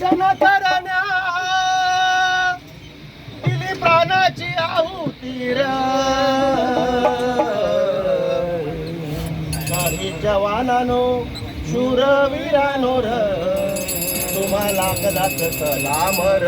दर्शन करण्या दिली प्राणाची आहुती काही जवानानो शूरवीरानो र. तुम्हाला कदाच सलामर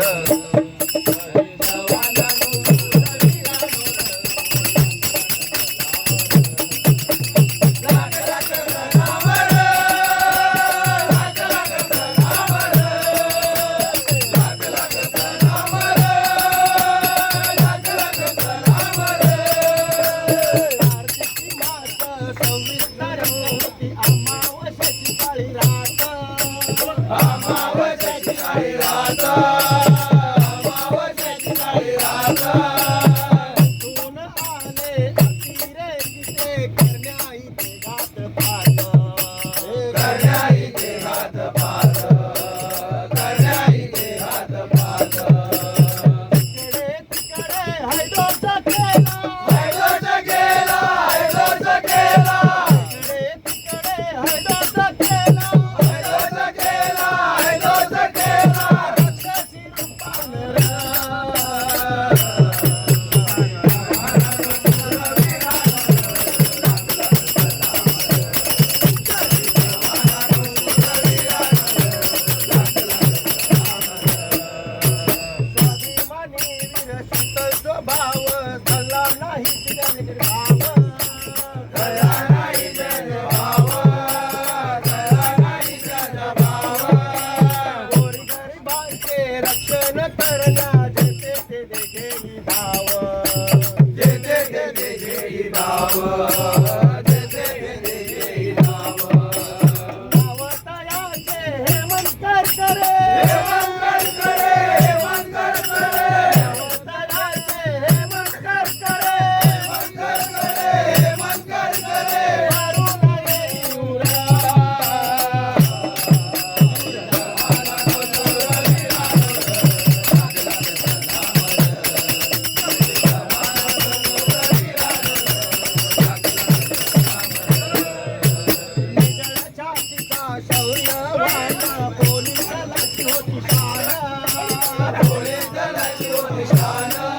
रक्षण करना जेते ते देखे धाव. जेते ते देखे धाव. Krishna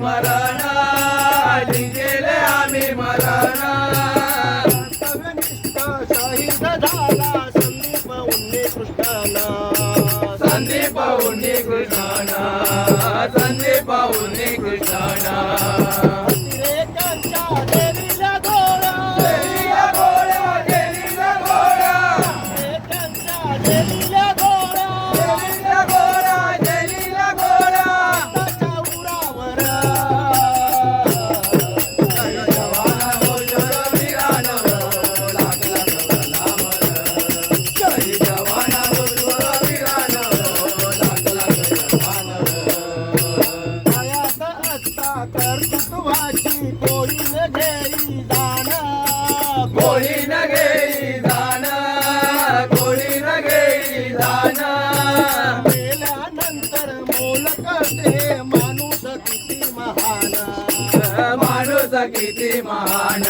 मरण जिंकेल आम्ही मरण शाहिद झाला संदीप उन्नी कृष्णाना संदीप उन्नी कृष्णाना संदीप उन्नी कृष्णाना Hallelujah. किती महान